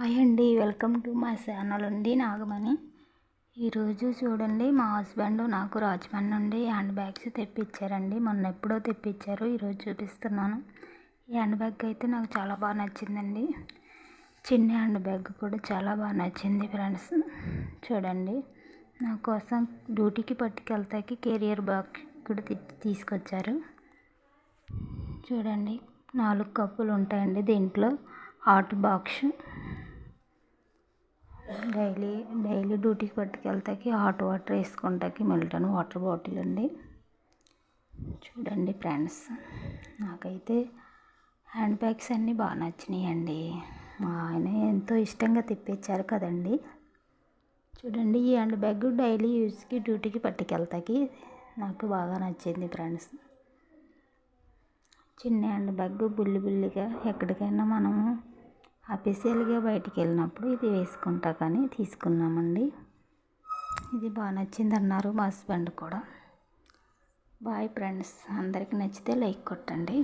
Hi అండి welcome to మా channel అండి నాగమణి. ఈరోజు చూడండి మా హస్బెండ్ నాకు రాజమండ్రి నుండి హ్యాండ్ బ్యాగ్స్ తెప్పించారండి. మొన్న ఎప్పుడో తెప్పించారు ఈరోజు చూపిస్తున్నాను. ఈ హ్యాండ్ బ్యాగ్ అయితే నాకు చాలా బాగా నచ్చిందండి. చిన్న హ్యాండ్ బ్యాగ్ కూడా చాలా బాగా నచ్చింది ఫ్రెండ్స్. చూడండి నా కోసం డ్యూటీకి పట్టుకెళ్తాకి కెరియర్ బ్యాగ్ కూడా తీసుకొచ్చారు. చూడండి నాలుగు కప్పులు ఉంటాయండి దీంట్లో. Hot box. డైలీ డైలీ డ్యూటీకి పట్టుకెళ్తాకి హాట్ వాటర్ వేసుకుంటాకి మిల్టన్ వాటర్ బాటిల్ అండి. చూడండి ఫ్రెండ్స్ నాకైతే హ్యాండ్ బ్యాగ్స్ అన్నీ బాగా నచ్చినాయండి. మా ఆయన ఎంతో ఇష్టంగా తిప్పించారు కదండి. చూడండి ఈ హ్యాండ్ బ్యాగ్ డైలీ యూజ్కి డ్యూటీకి పట్టుకెళ్తాకి నాకు బాగా నచ్చింది ఫ్రెండ్స్. చిన్న హ్యాండ్ బ్యాగ్ బుల్లి బుల్లిగా ఎక్కడికైనా మనము అఫీషియల్గా బయటికి వెళ్ళినప్పుడు ఇది వేసుకుంటా కానీ తీసుకున్నామండి. ఇది బాగా నచ్చింది అన్నారు మా హస్బెండ్ కూడా. బాయ్ ఫ్రెండ్స్ అందరికీ నచ్చితే లైక్ కొట్టండి.